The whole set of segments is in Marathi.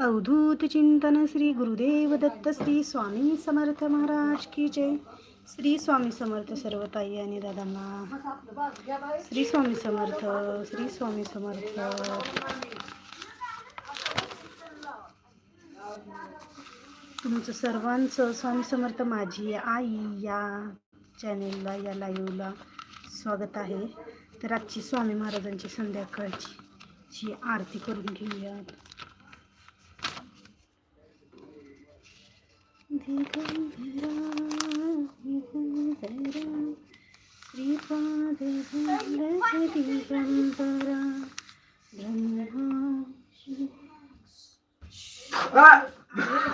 अवधूत चिंतन श्री गुरुदेव दत्त श्री स्वामी समर्थ महाराज की जय. श्री स्वामी समर्थ सर्व ताई आणि दादांना. श्री स्वामी समर्थ श्री स्वामी समर्थ. तुमचं सर्वांचं स्वामी समर्थ माझी आई या चॅनेलला या लाईव्हला स्वागत आहे. तर आजची स्वामी महाराजांची संध्याकाळची. ची आरती करून घेऊयात श्रीपाद वल्लभ ब्रह्मा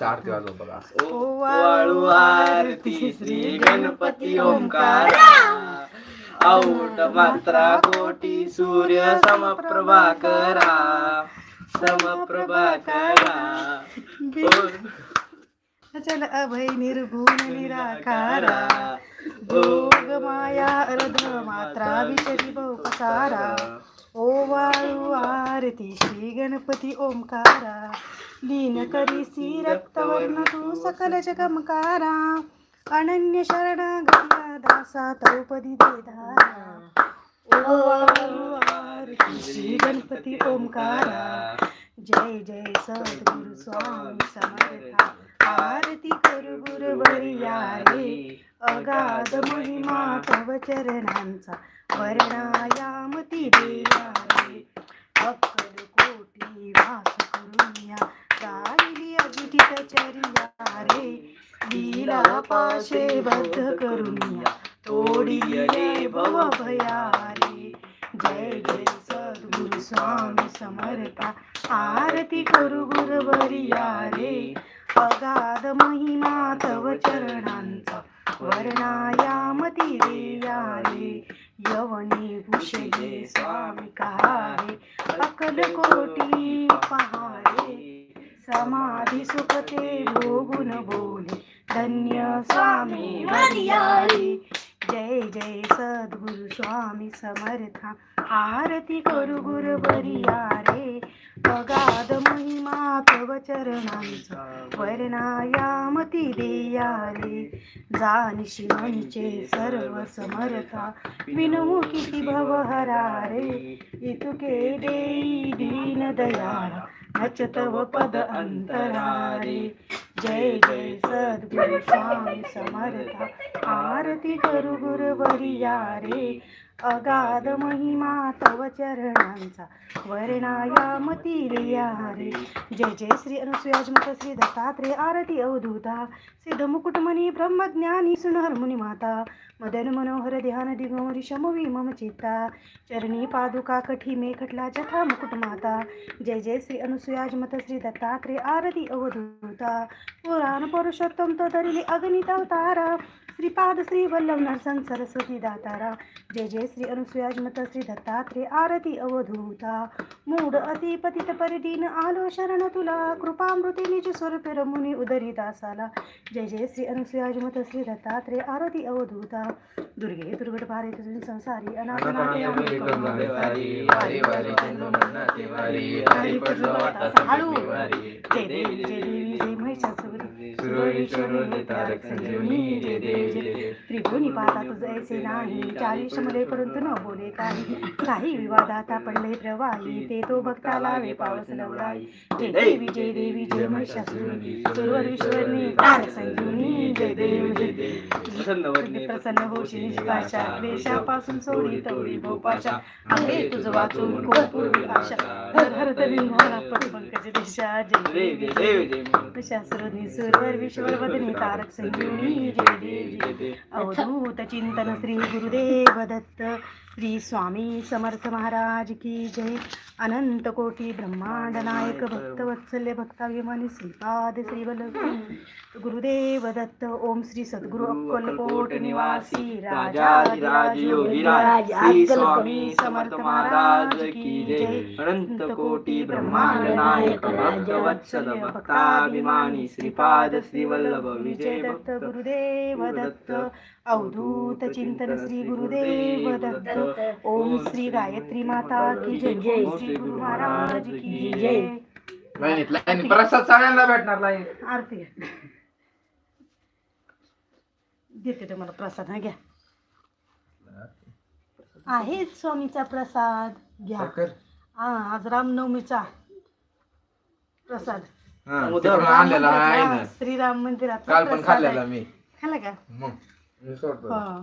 असं आरती वाजव बघा. वाळू आरती श्री गणपती ओंकार. औट मात्रा कोटी सूर्य समप्रभा करा. समप्रभा करा. चल अभय निर्गुण निराकारा. भोग माया अर्ध मात्रा विचरी बहुपसारा ओ वाळू आरती श्री गणपती ओंकारा. लीन करीसी रक्तवर्ण तू सकल जगमकारा. अनन्य शरण गया दासा द्रौपदी देधारा ओ वाळू आरती श्री गणपती ओंकारा. जय जय सद्गुरु स्वामी समर्था. आरती करू गुरुवरिया रे अगाध महिमा तव चरणांचा. वर्णायामती देया रे अक्कल कोटी वास करूया गायली अजित चरिया रे लीला पाशे बद्ध तोडी रे भव भया रे जय जय सद्गुरु स्वामी समर्था आरती करू गुरुवरिया रे अगाध महिमा तव चरणांचा वर्णायामती देया रे यवनी भूषले स्वामी कहारे अकल कोटी पहारे समाधी सुखते भोगुन बोले धन्य स्वामी वरियारे जय जय सद्गुरु स्वामी समर्था. आरती करू गुरुवरिया रे अगाध महिमा तव चरणांचा वर्णायामती देया रे. जानिशी म्हणचे सर्व समर्था. विनमु किती भवहरा रे. इतुके देई दीन दयाळा. तव पद अंतरा रे जय जय सद्गुरु स्वामी समर्था। आरती करू गुरुवरिया रे अगाध महिमा तव चरणांचा। वर्णायामती रिया रे जय जय श्री अनुसुयाजमत श्री दत्तात्रेय। आरती अवधूता। सिद्ध मुकुटमणी ब्रह्मज्ञानी सुनहर मुनी माता मदन मनोहर ध्यान दिगोरी शमवी मम चित्ता। चरणी पादुका कठी मेखटला जथा मुकुट माता। जय जय श्री अनुसुयाजमत श्री दत्तात्रे आरती अवधूता। पुराण पुरुषोत्तम तो धरिले अगणित अवतारा। श्रीपाद श्री वल्लभ नरसंग सरस्वती दातारा। जय जय श्री अनुसुयाजमत श्री दत्तात्रे आरती अवधूता। मूड अति पतित परिदीन आलो शरण तुला। कृपामृती निज स्वरूप रमुनी उदरी दासाला। जय जय श्री अनुसुयाजमत श्री दत्तात्रे आरती अवधूता। दुर्गे दुर्गट भारे तुझे संसारी अनाथ हाळू. जय देवी जय देवी जय महिषासुरी सुरवरी शोधले तारक संजीवनी जय देव जय देव त्रिभुनी पाहता तुझ ऐसे नाही चाळीस मुले परंतु न बोले काही काही विवादात पडले प्रवाही ते तो भक्ताला वे पावस लवलाई जय देवी जय देवी जय महिषासुरी सुरवर तारक संजीवनी जय देव जय देव प्रसन्न होशी निष्पाशा क्लेशापासून सोडी तवडी भोपाशा आहे तुझं वाचून कोपूर्वी आशा. दिशा जय शास्त्रज्ञ तारक अवधूत चिंतन श्री गुरुदेव दत्त श्री स्वामी समर्थ महाराज की जय अनंत कोटी ब्रह्मांड नायक भक्त वत्सल्य भक्ताभिमानी श्रीपाद श्री गुरुदेव दत्त ओम श्री सद्गुरु अक्कलकोट निवासी राजाधिराज योगीराज श्री स्वामी समर्थ महाराज की जय। अनंत कोटी ब्रह्मांड नायक भक्त वत्सल भक्ताभिमानी श्रीपाद श्री वल्लभ विजय दत्त गुरुदेव दत्त अवधूत चिंतन श्री गुरुदेव दत्त। ओम श्री गायत्री माता की जय। ओम श्री गुरु महाराज की जय। लाईनीत लाईनीत प्रसाद सगळ्यांना भेटणार लाईन आरती घ्या. देते तुम्हाला प्रसाद हा घ्या. आहे स्वामीचा प्रसाद. घ्या. हा आज रामनवमीचा प्रसाद. आणलेला आहे हा, श्रीराम मंदिरात काल पण खाल्लेला मी. खाल्ला का? मग. मी सोडतो हा